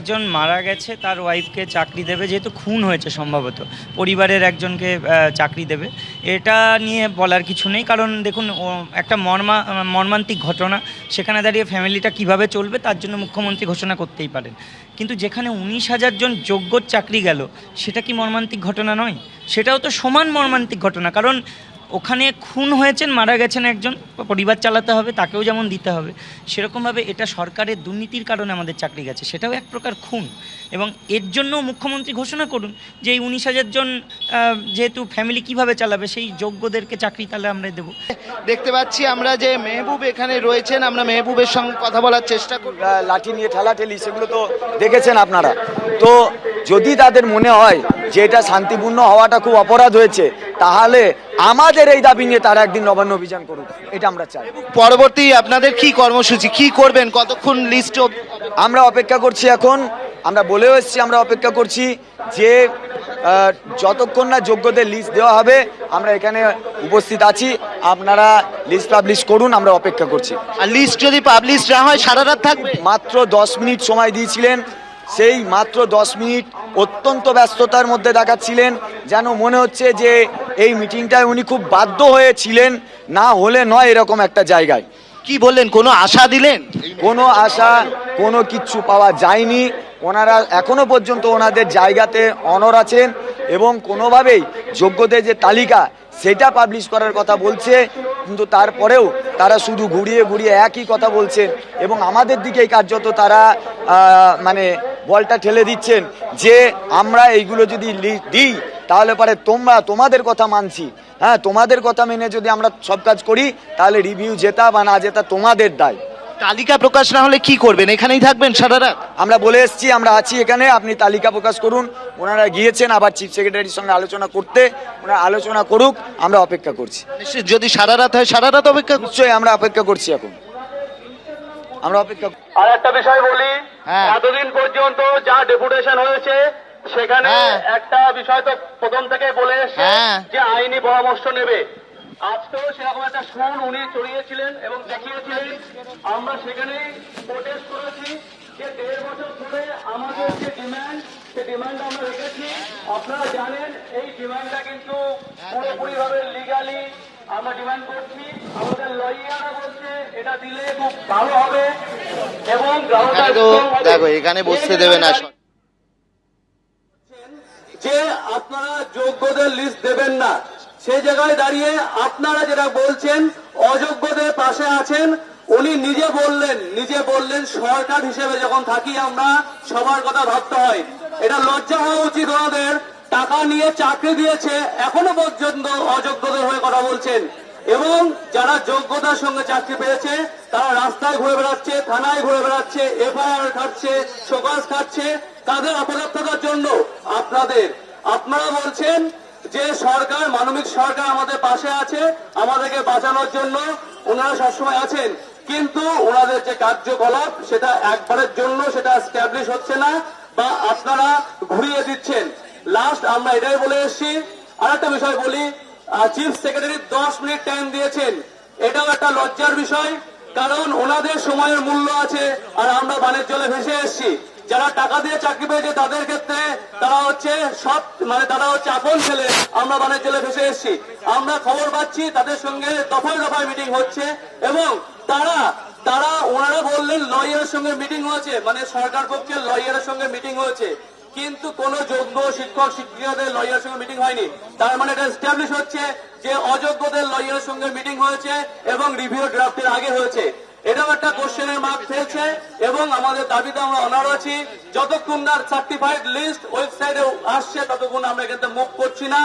একজন মারা গেছে, তার ওয়াইফকে চাকরি দেবে, যেহেতু খুন হয়েছে সম্ভবত। পরিবারের একজনকে চাকরি দেবে। এটা নিয়ে বলার কিছু নেই, কারণ দেখুন একটা মর্মা, মর্মান্তিক ঘটনা। সেখানে দাঁড়িয়ে ফ্যামিলিটা কীভাবে চলবে, তার জন্য মুখ্যমন্ত্রী ঘোষণা করতেই পারেন। কিন্তু যেখানে উনিশ হাজার জন যোগ্য চাকরি গেল, সেটা কি মর্মান্তিক ঘটনা নয়? সেটাও তো সমান মর্মান্তিক ঘটনা, কারণ ওখানে খুন হয়েছেন মারা গেছেন একজন পরিবার চালাতে হবে তাকেও যেমন দিতে হবে। সেরকমভাবে এটা সরকারের দুর্নীতির কারণে আমাদের চাকরি গেছে সেটাও এক প্রকার খুন। এবং এর জন্য মুখ্যমন্ত্রী ঘোষণা করুন যে এই উনিশ হাজার জন যেহেতু ফ্যামিলি কীভাবে চালাবে সেই যোগ্যদেরকে চাকরি তাহলে আমরা দেবো। দেখতে পাচ্ছি আমরা যে মেহবুব এখানে রয়েছেন আমরা মেহবুবের সঙ্গে কথা বলার চেষ্টা করব। লাঠি নিয়ে ঠেলাঠেলি সেগুলো তো দেখেছেন আপনারা। তো যদি তাদের মনে হয় যে এটা শান্তিপূর্ণ হওয়াটা খুব অপরাধ হয়েছে তাহলে আমাদের এই দাবি নিয়ে তারা একদিন নবান্ন অভিযান করুক। এটা আমরা চাই। পরবর্তী আপনাদের কি কর্মসূচি কি করবেন কতক্ষণ লিস্ট আমরা অপেক্ষা করছি এখন আমরা বলেও এসেছি আমরা অপেক্ষা করছি যে যতক্ষণ না যোগ্যদের লিস্ট দেওয়া হবে আমরা এখানে উপস্থিত আছি আপনারা লিস্ট পাবলিশ করুন আমরা অপেক্ষা করছি। আর লিস্ট যদি পাবলিশ না হয় সারা রাত থাকবে? মাত্র দশ মিনিট সময় দিয়েছিলেন সেই মাত্র দশ মিনিট অত্যন্ত ব্যস্ততার মধ্যে দেখাচ্ছিলেন। যেন মনে হচ্ছে যে এই মিটিংটায় উনি খুব বাধ্য হয়েছিলেন না হলে নয় এরকম একটা জায়গায়। কি বললেন? কোনো আশা দিলেন? কোনো আশা কোনো কিচ্ছু পাওয়া যায়নি। ওনারা এখনও পর্যন্ত ওনাদের জায়গাতে অনর আছেন এবং কোনোভাবেই যোগ্যদের যে তালিকা সেটা পাবলিশ করার কথা বলছে কিন্তু তারপরেও তারা শুধু ঘুরিয়ে ঘুরিয়ে একই কথা বলছেন। এবং আমাদের দিকেই কার্যত তারা মানে বলটা ঠেলে দিচ্ছেন যে আমরা এইগুলো যদি দিই তাহলে পরে তোমরা তোমাদের কথা মানছি। হ্যাঁ তোমাদের কথা মেনে যদি আমরা সব কাজ করি তাহলে রিভিউ জেতা বা না জেতা তোমাদের দায়। তালিকা প্রকাশ না হলে কি করবেন? এখানেই থাকবেন সারা রাত? আমরা বলে এসেছি আমরা আছি এখানে আপনি তালিকা প্রকাশ করুন। ওনারা গিয়েছেন আবার চিফ সেক্রেটারির সঙ্গে আলোচনা করতে। ওনারা আলোচনা করুক আমরা অপেক্ষা করছি। যদি সারা রাত হয় সারা রাত অপেক্ষা। নিশ্চয়ই আমরা অপেক্ষা করছি এখন। আমরা অপেক্ষা আর একটা বিষয় বলি হ্যাঁ। এতদিন পর্যন্ত যা ডেপুটেশন হয়েছে সেখানে হ্যাঁ। একটা বিষয় তো প্রথম থেকে বলে হ্যাঁ। যে আইনি পরামর্শ নেবে আজকেও সেরকম একটা উনি চড়িয়েছিলেন এবং দেখিয়েছিলেন আমরা সেখানেই প্রোটেস্ট করেছি যে দেড় বছর ধরে আমাদের যে ডিমান্ড সে ডিমান্ড আমরা রেখেছি আপনারা জানেন এই ডিমান্ডটা কিন্তু পুরোপুরি ভাবে লিগালি আমরা ডিমান্ড করছি আমাদের লয়াররা বলছে এটা দিলে খুব ভালো হবে এবং। দেখো এখানে বসতে দেবে না। যে আপনারা যোগ্যদের লিস্ট দেবেন না সেই জায়গায় দাঁড়িয়ে আপনারা যেটা বলছেন অযোগ্যদের পাশে আছেন উনি নিজে বললেন নিজে বললেন সরকার হিসেবে যখন থাকি আমরা সবার কথা ভাবতে হয়। এটা লজ্জা হওয়া উচিত ওনাদের টাকা নিয়ে চাকরি দিয়েছে, এখনও পর্যন্ত অযোগ্যদের হয়ে কথা বলছেন। এবং যারা যোগ্যতার সঙ্গে চাকরি পেয়েছে, তারা রাস্তায় ঘুরে বেড়াচ্ছে, থানায় ঘুরে বেড়াচ্ছে, এফআইআর খাচ্ছে শোকাজ খাচ্ছে তাদের অপদার্থতার জন্য আপনাদের, আপনারা বলছেন যে সরকার, মানবিক সরকার আমাদের পাশে আছে, আমাদেরকে বাঁচানোর জন্য ওনারা সবসময় আছেন। কিন্তু ওনাদের যে কার্যকলাপ, সেটা একবারের জন্য সেটা স্ট্যাবলিশ হচ্ছে না বা আপনারা ঘুরিয়ে দিচ্ছেন। লাস্ট আমরা এটাই বলে এসেছি। আর একটা বিষয় বলি চিফ সেক্রেটারি দশ মিনিট টাইম দিয়েছেন। এটাও একটা লজ্জার বিষয়, কারণ ওনাদের সময়ের মূল্য আছে আর আমরা বানের জলে ভেসে এসেছি। যারা টাকা দিয়ে চাকরি পেয়েছে তাদের ক্ষেত্রে তারা হচ্ছে সব মানে তারা হচ্ছে আপন ছেলে, আমরা বানের জলে ভেসে এসেছি। আমরা খবর পাচ্ছি, তাদের সঙ্গে দফায় দফায় মিটিং হচ্ছে এবং তারা তারা ওনারা বললেন লয়ারের সঙ্গে মিটিং হয়েছে মানে সরকার পক্ষের লয়ারের সঙ্গে মিটিং হয়েছে। কিন্তু কোন যোগ্য শিক্ষক, শিক্ষিকাদের লয়ারের সঙ্গে মিটিং হয়নি। তার মানে এটা এস্টাবলিশ হচ্ছে যে অযোগ্যদের লয়ারের সঙ্গে মিটিং হয়েছে এবং রিভিউ ড্রাফটের আগে হয়েছে। এটাও একটা কোশ্চেনের মার্ক ফেলছে এবং আমাদের দাবিতে আমরা অনার আছি। যতক্ষণ না সার্টিফাইড লিস্ট ওয়েবসাইটে আসছে, ততক্ষণ আমরা এখান থেকে মুভ করছি না।